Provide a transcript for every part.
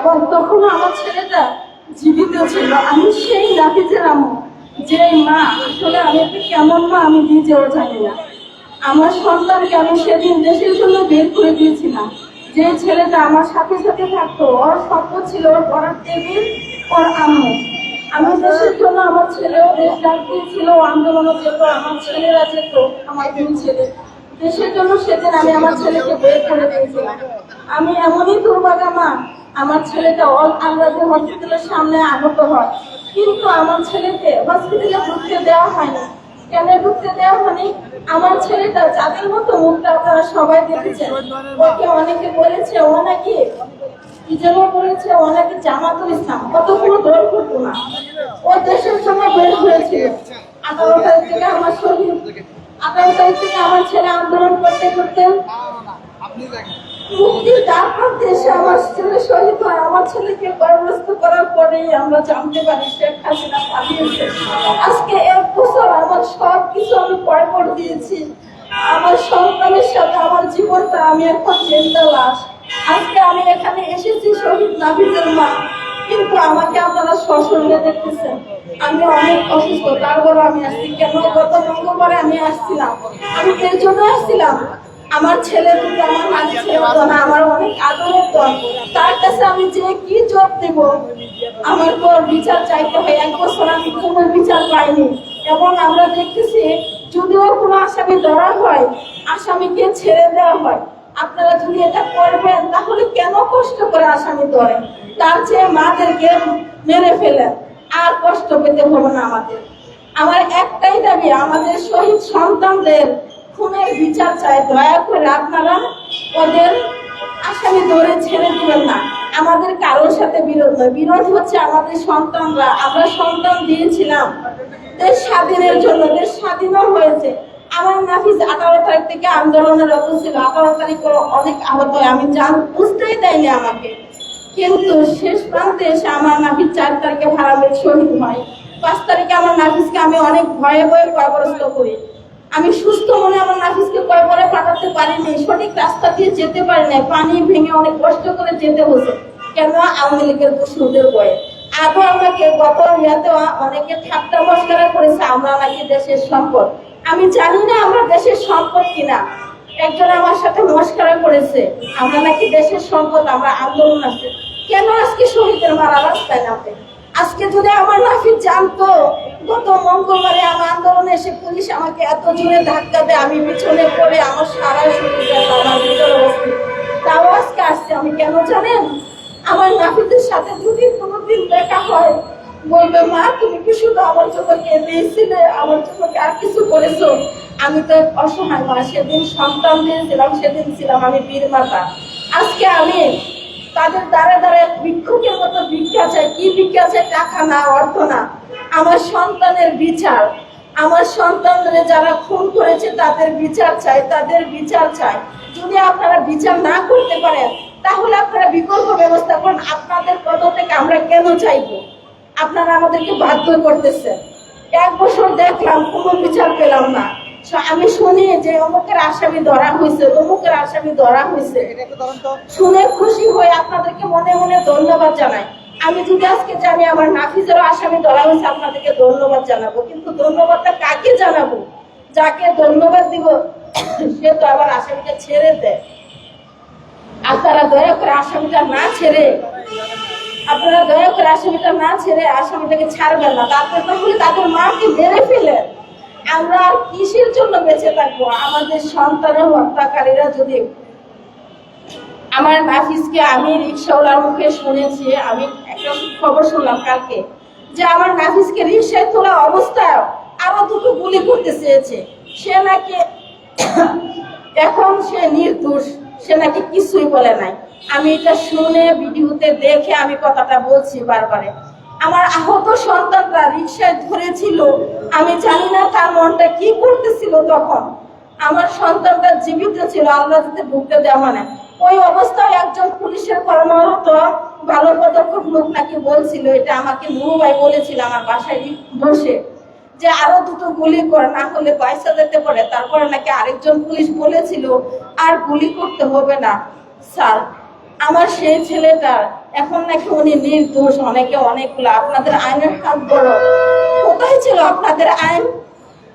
এবং তখন আমার ছেলেটা জীবিত ছিল। আমি সেই নাফিজের আম্মু যে মা, আসলে আমি একটা কেমন মা আমি নিজেও জানি না। আমার সন্তানকে আমি সেদিন দেশের জন্য বের করে দিয়েছিলাম। যে ছেলেটা আমার সাথে সাথে থাকতো, ওর স্বপ্ন ছিল ওর পড়ার টেবিল, ওর আম্মু। আমি দেশের জন্য আমার ছেলেও দেশ ডাক দিয়েছিল, ও আন্দোলনে যেত, আমার ছেলেরা যেত, আমার দুই ছেলে। দেশের জন্য সেদিন আমি আমার ছেলেকে বের করে দিয়েছিলাম। আমি এমনই দুর্ভাগা মা, আমার ছেলেটা অল আল্লাহ হসপিটালের সামনে আহত হয়। কিন্তু আমার ছেলেকে হসপিটালে ঢুকতে দেওয়া হয়নি। কেন ঢুকতে দেওয়া হয়নি? আমার ছেলেটা যাদের মতো মুখটা আপনারা সবাই দেখেছেন। ওকে অনেকে বলেছে, ও নাকি কি বলেছে দেশের বের আমার শরীর তারিখ থেকে আমার ছেলে আন্দোলন করতে করতে মুক্তি তারপর দেশে আমার ছেলে শহীদ হয়। আমার ছেলেকে গর্ভস্থ করার পরেই আমরা জানতে পারি শেখ হাসিনা পালিয়েছে। আজকে এক বছর আমার সব কিছু আমি পরে পড়ে দিয়েছি। আমার সন্তানের সাথে আমার জীবনটা আমি এখন চিন্তা লাশ আজকে আমি এখানে এসেছি শহীদ নাফিজের মা। কিন্তু আমাকে আপনারা সশরীরে দেখতেছেন। আমি অনেক অসুস্থ তারপর আমি আসছি। কেন? গত মঙ্গলবারে আমি আসছিলাম। আমি এর জন্য আসছিলাম। আমার ছেলে দুটো, আমার মাঝে ছেলে হতো না, আমার অনেক আদরের দল। তার কাছে আমি যে কি জব দেব? আমার পর বিচার চাইতে হয়। এক বছর আমি কোনো বিচার পাইনি। এবং আমরা দেখতেছি, যদিও কোনো আসামি ধরা হয়, আসামিকে ছেড়ে দেওয়া হয়। আপনারা যদি এটা করবেন, তাহলে কেন কষ্ট করে আসামি ধরেন? তার চেয়ে মাদেরকে মেরে ফেলেন। আর কষ্ট পেতে হবে না আমাদের। আমার একটাই দাবি, আমাদের শহীদ সন্তানদের খুনের বিচার চাই। দয়া করে আপনারা ওদের আসামি ধরে ছেড়ে দিবেন না। আমাদের কারোর সাথে বিরোধ নয়। বিরোধ হচ্ছে আমাদের সন্তানরা। আমরা সন্তান দিয়েছিলাম। দেশ স্বাধীনের জন্য, দেশ স্বাধীনও হয়েছে। আমার নাফিস আঠারো তারিখ থেকে আন্দোলনের ছিল আঠারো তারিখ অনেক আহত হয়। আমি জান বুঝতেই দেয়নি আমাকে। কিন্তু শেষ প্রান্তে এসে আমার নাফিস চার তারিখে ভাড়াবে শহীদ হয়। পাঁচ তারিখে আমার নাফিসকে আমি অনেক ভয়ে ভয়ে কয়বরস্ত করি। আমি সুস্থ মনে আমার নাফিসকে কয়বরে পাঠাতে পারিনি। সঠিক রাস্তা দিয়ে যেতে পারি নাই পানি ভেঙে অনেক কষ্ট করে যেতে হয়েছে। কেন আওয়ামী লীগের দুশ্মনদের বয়ে আরও আমাকে গত ইয়াতে অনেকে ঠাট্টা মস্করা করেছে, আমরা নাকি দেশের সম্পদ। আমি জানি না আমরা দেশের সম্পদ কিনা। একজন আমার সাথে মস্করা করেছে। আমরা নাকি দেশের সম্পদ আমরা আন্দোলন আছে। কেন আজকে শহীদের মারা রাস্তায় নামবে? আজকে যদি আমার নাফিস জানতো গত মঙ্গলবারে আমার আন্দোলনে এসে পুলিশ আমাকে এত জোরে ধাক্কা দেয় আমি পিছনে পড়ে আমার সারা শরীর ব্যথা, আমার ভিতরে তাও আজকে আসছে আমি কেন জানেন? আমার নাফিসের সাথে যদি কোনোদিন দেখা হয়। বলবে, মা, তুমি কি শুধু আমার জন্য কেঁদেছিলে আমার জন্য আর কিছু করেছ? আমি তো অসহায় মা, সেদিন সন্তান দিয়েছিলাম, সেদিন ছিলাম আমি বীর মাতা। আজকে আমি তাদের দ্বারা দ্বারা ভিক্ষুকের মতো ভিক্ষা চাই। কি ভিক্ষা চাই? টাকা না, অর্থ না। আমার সন্তানের বিচার। আমার সন্তানদের যারা খুন করেছে, তাদের বিচার চাই, তাদের বিচার চাই। যদি আপনারা বিচার না করতে পারেন, তাহলে আপনারা বিকল্প ব্যবস্থা করুন। আপনাদের পদ থেকে আমরা কেন চাইব? আপনারা আমাদেরকে বাধ্য করতেছেন। এক বছর দেখলাম কোনো বিচার পেলাম না। আমি শুনি যে অমুকের আসামি ধরা হয়েছে অমুকের আসামি ধরা হয়েছে। শুনে খুশি হয়ে আপনাদেরকে মনে মনে ধন্যবাদ জানাই। আমি যদি আজকে জানি আমার নাফিজেরও আসামি ধরা হয়েছে আপনাদেরকে ধন্যবাদ জানাব। কিন্তু ধন্যবাদটা কাকে জানাব? যাকে ধন্যবাদ দিব সে তো আবার আসামিটা ছেড়ে দেয়। আপনারা দয়া করে আসামিটা না ছেড়ে আপনারা দয়া করে আসামিটা না ছেড়ে আসামিটাকে ছাড়বেন না। তারপর তাহলে তাদের মাকে মেরে ফেলেন আমরা আর কিসের জন্য বেঁচে থাকব? আমাদের সন্তানের হত্যাকারীরা যদি আমার নাফিসকে আমি রিক্সাওয়ালার মুখে শুনেছি, আমি একটা খবর শুনলাম কালকে, যে আমার নাফিসকে রিক্সায় তোলা অবস্থায় আরও দুটো গুলি করতে চেয়েছে। সে নাকি এখন সে নির্দোষ, সে নাকি কিছুই বলে নাই। আমি এটা শুনে ভিডিওতে দেখে আমি কথাটা বলছি বারবারে। আমার আহত সন্তানটা রিক্সায় ধরেছিল, আমি জানি না তার মনটা কি করতেছিল তখন। আমার সন্তানটা জীবিত ছিল, আল্লাহ যাতে ঢুকতে দেওয়া না। ওই অবস্থায় একজন পুলিশের কর্মরত, ভালো পদক্ষেপ লোক নাকি বলছিল, এটা আমাকে ভাই বলেছিল আমার বাসায় বসে, যে আরও দুটো গুলি কর, না হলে পয়সা দিতে পারে। তারপরে নাকি আরেকজন পুলিশ বলেছিল, আর গুলি করতে হবে না। স্যার আমার সেই ছেলেটা এখন নাকি উনি নির্দোষ, অনেকে অনেকগুলো। আপনাদের আইনের হাত বড় কোথায় ছিল আপনাদের আইন?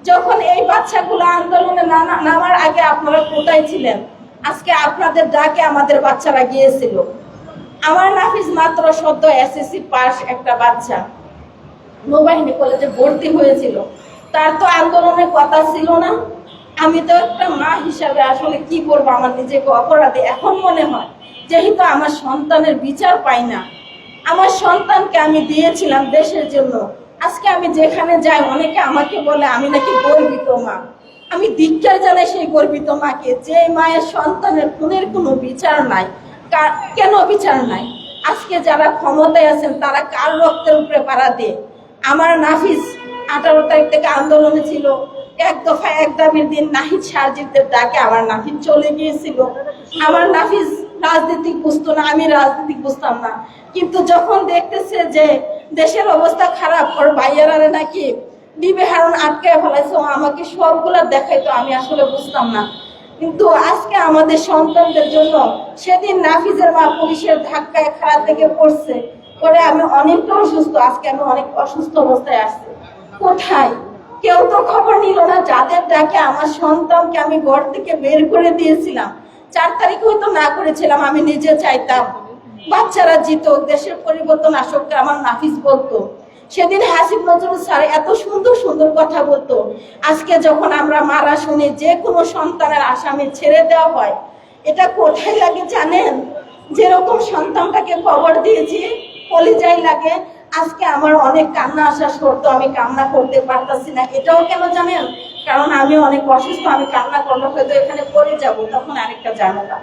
যখন এই বাচ্চাগুলো আন্দোলনে নামার আগে আপনারা কোথায় ছিলেন? আজকে আপনাদের ডাকে আমাদের বাচ্চারা গিয়েছিল। আমার নাফিস মাত্র সদ্য এসএসসি পাস একটা বাচ্চা। নৌবাহিনী কলেজে ভর্তি হয়েছিল। তার তো আন্দোলনের কথা ছিল না। আমি তো একটা মা হিসাবে আসলে কি করব? আমার নিজেকে অপরাধী এখন মনে হয়। যেহেতু আমার সন্তানের বিচার পাই না, আমার সন্তানকে আমি দিয়েছিলাম দেশের জন্য। আজকে আমি যেখানে যাই, অনেকে আমাকে বলে, আমি নাকি গর্বিত মা। আমি ধিক্কার জানাই সেই গর্বিত মাকে, যে মায়ের সন্তানের খুনের কোনো বিচার নাই। কেন বিচার নাই? আজকে যারা ক্ষমতায় আছেন, তারা কার রক্তের উপরে পাড়া দিয়ে? আমার নাফিস আঠারো তারিখ থেকে আন্দোলনে ছিল। এক দফা এক দাবির দিন নাহিদ সার্জিদের ডাকে আমার নাফিস চলে গিয়েছিল। আমার নাফিস রাজনীতিক বুঝতো না, আমি রাজনীতিক বুঝতাম না। কিন্তু যখন দেখতেছে যে দেশের অবস্থা খারাপ, ওর ভাইয়ারা নাকি ডিবে হারণ আটকে ফেলাইছে আমাকে সবগুলা দেখাইতো, আমি আসলে বুঝতাম না। কিন্তু আজকে আমাদের সন্তানদের জন্য সেদিন নাফিজের মা পুলিশের ধাক্কায় খারাপ থেকে পড়ছে, পরে আমি অনেকটা অসুস্থ, আজকে আমি অনেক অসুস্থ অবস্থায় আসছি কোথায়? কেউ তো খবর নিল না, যাদের ডাকে আমার সন্তানকে আমি ঘর থেকে বের করে দিয়েছিলাম। চার তারিখ হয়তো না করেছিলাম, আমি নিজে চাইতাম। বাচ্চারা জিতুক, দেশের পরিবর্তন আসুক, আমার নাফিস বলতো। সেদিন হাসিব নজরুল স্যার এত সুন্দর সুন্দর কথা বলতো। আজকে যখন আমরা মারা শুনি, যে কোনো সন্তানের আসামি ছেড়ে দেওয়া হয়, এটা কোথায় লাগে জানেন? যেরকম সন্তানটাকে খবর দিয়েছি কলিজাই লাগে। আজকে আমার অনেক কান্না আসা সত্ত্বেও আমি কান্না করতে পারতাছি না। এটাও কেন জানেন? কারণ আমি অনেক অসুস্থ, আমি কান্না করলে হয়তো এখানে পড়ে যাব, তখন আরেকটা ঝামেলা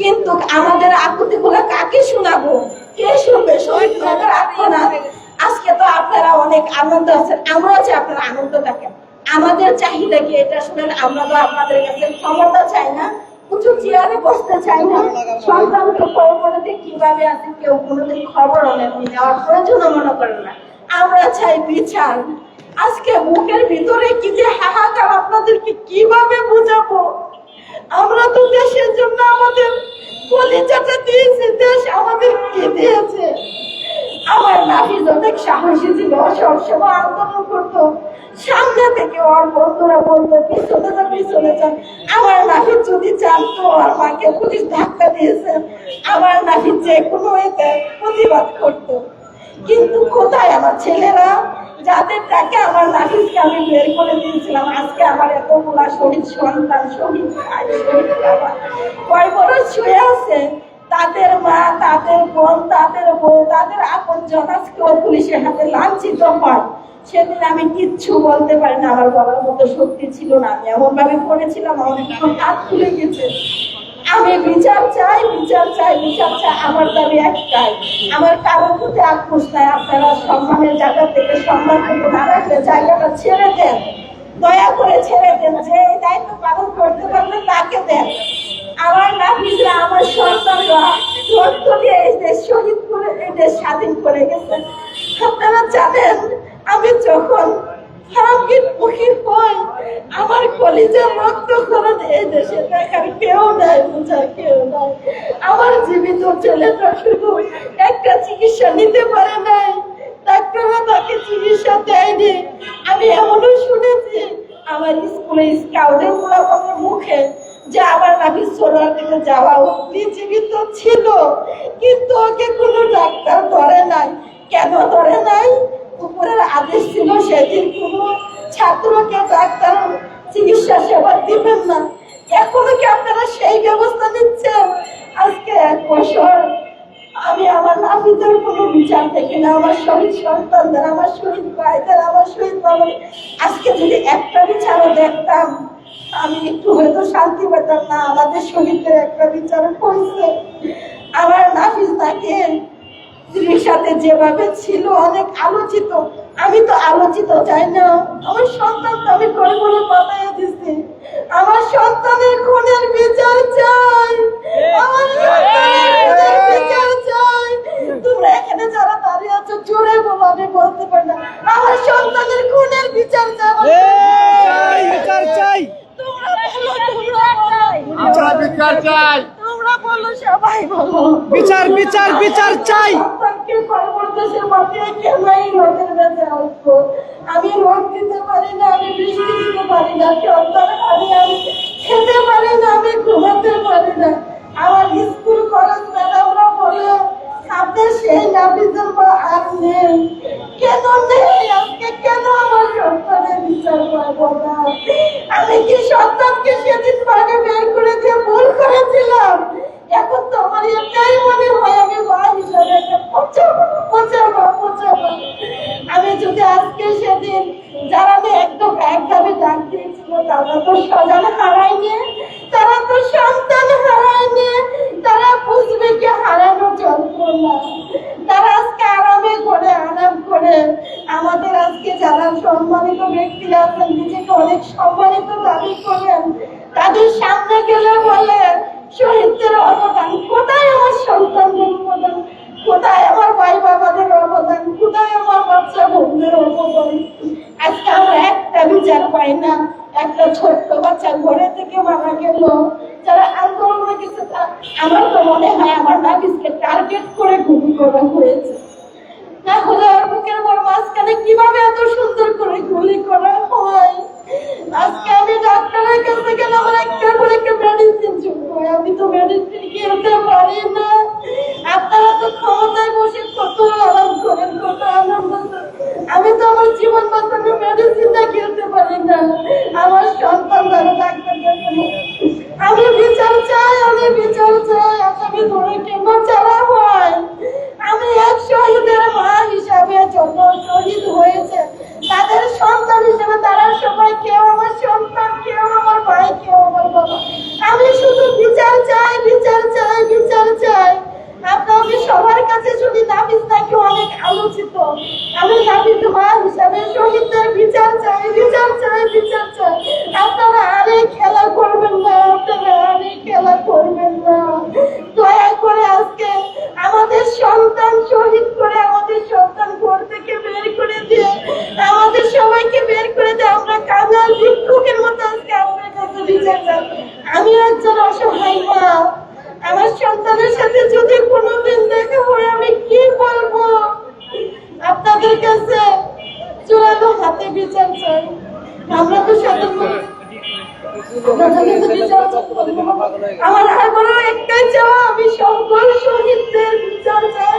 কিন্তু আমাদের আকুতি গুলা কাকে শোনাবো? কে শুনবে? শহীদ না আজকে তো আপনারা অনেক আনন্দ আছেন, আমরাও চাই আপনারা আনন্দ থাকেন আমাদের চাহিদা কি এটা শুনেন? আমরা তো আপনাদের কাছে ক্ষমতা চাই না, উঁচু চেয়ারে বসতে চাই না। সন্তানকে পরবর্তীতে কীভাবে আছে কেউ কোনোদিন খবর নেননি, নেওয়ার প্রয়োজন মনে করেন না। আমরা চাই বিচার। আজকে বুকের ভিতরে কি যে হাহাকার আপনাদেরকে কীভাবে বুঝাবো? আমরা তো দেশের জন্য আমাদের কলিজাটা দিয়েছে, দেশ আমাদের কি দিয়েছে? আমার নাফিস অনেক সাহসী ছিল সবসময় আন্দোলন করতো। সামনে থেকে ওর বন্ধুরা বলতো, পিছনে যা, পিছনে যান আমার নাফিস যদি জানতো আর মাকে পুলিশ ধাক্কা দিয়েছে। আমার নাফিস যে কোনো এতে প্রতিবাদ করতো। কিন্তু কোথায় আমার ছেলেরা? যাদের তাকে আমার নাফিসকে আমি বের করে দিয়েছিলাম। আজকে আমার এত এতগুলা শহীদ সন্তান, শহীদ ভাই, শহীদ বাবা। কয় বড় শুয়ে আছে? তাদের মা, তাদের বোন, তাদের বউ, তাদের আপন জন আজকে পুলিশের হাতে লাঞ্ছিত হয়। সেদিন আমি কিচ্ছু বলতে পারি না। আমার বলার মতো শক্তি ছিল না। আমি এমনভাবে পড়েছিলাম আমার হাত খুলে গেছে। আমি বিচার চাই বিচার চাই বিচার চাই। আমার দাবি একটাই, আমার কারোর প্রতি আক্রোশ নাই। আপনারা সম্মানের জায়গা থেকে সম্মান না রাখলে জায়গাটা ছেড়ে দেন। দয়া করে ছেড়ে দেন। যে এই দায়িত্ব পালন করতে পারলে তাকে দেন। আমার নাফিসরা আমার সন্তানরা রক্ত দিয়ে এই দেশ শহীদ করে, এই দেশ স্বাধীন করে গেছে। আপনারা জানেন, আমি যখন হারামগীর মুখী হই আমার কলিজার রক্ত খরচ এই দেশে দেখার কেউ নাই বোঝার কেউ নাই আমার জীবিত ছেলেটা শুধু একটা চিকিৎসা নিতে পারে নাই। ডাক্তাররা তাকে চিকিৎসা দেয়নি। আমি এমনও শুনেছি, আমার স্কুলে স্কাউটের পোলাপনের মুখে যে আমার নাকি সোনার দিকে যাওয়া অব্দি জীবিত ছিল, কিন্তু ওকে কোনো ডাক্তার ধরে নাই। কেন ধরে নাই? উপরের আদেশ ছিল সেদিন ছাত্রকে ডাক্তার চিকিৎসা সেবা দিবেন না। এখনও কি আপনারা সেই ব্যবস্থা নিচ্ছেন? আজকে এক বছর আমি আমার নাপিতের কোনো বিচার দেখি না, আমার শহীদ সন্তানদের, আমার শহীদ ভাইদের, আমার শহীদ বাবার। আজকে যদি একটা বিচারও দেখতাম, আমি একটু হয়তো শান্তি পেতাম না, আমাদের শহীদদের একটা বিচার হয়েছে সাথে যেভাবে ছিল অনেক আলোচিত আমি তো আলোচিত চাই না। আমার সন্তান তো আমি করে বলে বানাইয়া দিছি। আমার সন্তানের খুনের বিচার চাই। আমার সন্তানের বিচার চাই। তোমরা এখানে যারা দাঁড়িয়ে আছো জোরে বলো আমি বলতে পারি না। আমার সন্তানের খুনের বিচার চাই বিচার চাই। তোমরা বলো তোমরা আমরা বিচার চাই। তোমরা বলো সবাই বলো। বিচার বিচার বিচার বিচার চাই সন্তানকে পরবর্তীতে মাটিয়ে কেন এই রোগের বেঁচে আসব। আমি রোগ দিতে পারি না, আমি বৃষ্টি দিতে পারি না সন্তান আমি আমি খেতে পারি না, আমি ঘুমাতে পারি না। আমার স্কুল কলেজ ম্যাডামরা বলে আপনার সেই নাবিজের বা আর নেই। কেন নেই? আজকে কেন আমার সন্তানের বিচার পাবো না? আমি কি সন্তানকে সেদিন বাইরে বের করে দিয়ে ভুল করেছিলাম? এখন তো আমার এটাই মনে হয়, আমি মা হিসাবে আমি যদি আজকে সেদিন যারা একদম একভাবে ডাক দিয়েছিল, তারা তো স্বজন হারায়নি, তারা তো সন্তান হারায়নি তারা বুঝবে কি হারানো যন্ত্রণা তারা আজকে আরামে করে আরাম করে আমাদের আজকে যারা সম্মানিত ব্যক্তিরা আছেন নিজেকে অনেক সম্মানিত দাবি করেন তাদের সামনে গেলে বলে শহীদদের অবদান কোথায় আমার সন্তানদের অবদান কোথায় আমার ভাই বাবাদের অবদান কোথায় আমার বাচ্চা বোনদের অবদান আজকে আমরা একটা বিচার পাই না একটা ছোট্ট বাচ্চা ঘরে থেকে মারা গেল। যারা আন্দোলনে গেছে আমার তো মনে হয় আমার নাবিসকে টার্গেট করে গুলি করা হয়েছে। কীভাবে এত সুন্দর করে গুলি করা হয়? আজকে আমি ডাক্তারের কাছে গেলে আমার একটার পর একটা মেডিসিন চুপ আমি তো মেডিসিন কিনতে পারি না। আপনারা তো ক্ষমতায় বসে কত আরাম করেন কত আনন্দ করেন। আমি তো আমার জীবন বাঁচানোর মেডিসিনটা কিনতে পারি না আমার সন্তান দ্বারা ডাক্তার দেখানো। আমি বিচার চাই আমি বিচার চাই আসামি ধরে কেন ছাড়া হয় আমি এক শহীদের মা হিসাবে যত শহীদ হয়েছে তাদের সন্তান হিসেবে তারা সবাই কেউ আমার সন্তান কেউ আমার ভাই কেউ আমার বাবা আমি শুধু বিচার চাই বিচার চাই বিচার চাই আপনাকে সবার কাছে শুধু নাবিজ নাকি অনেক আলোচিত আমি নাবিজ মা হিসাবে শহীদদের বিচার চাই বিচার চাই বিচার চাই আপনারা আরে খেলা করবেন না আপনারা আরে খেলা করবেন না দয়া করে আজকে আমাদের সন্তান শহীদ করে আমাদের সন্তান ঘর থেকে বের করে দিয়ে আমাদের সবাইকে বের করে দিয়ে আমরা কাঙাল ভিক্ষুকের মতো আজকে আপনার কাছে বিচার চাই আমি একজন অসহায় মা আমার সন্তানের সাথে যদি কোনোদিন দেখা হয় আমি কি বলব আপনাদের কাছে চূড়ান্ত হাতে বিচার চাই আমরা তো সাধারণ আমার আবারও একটাই চাওয়া আমি সকল শহীদদের বিচার চাই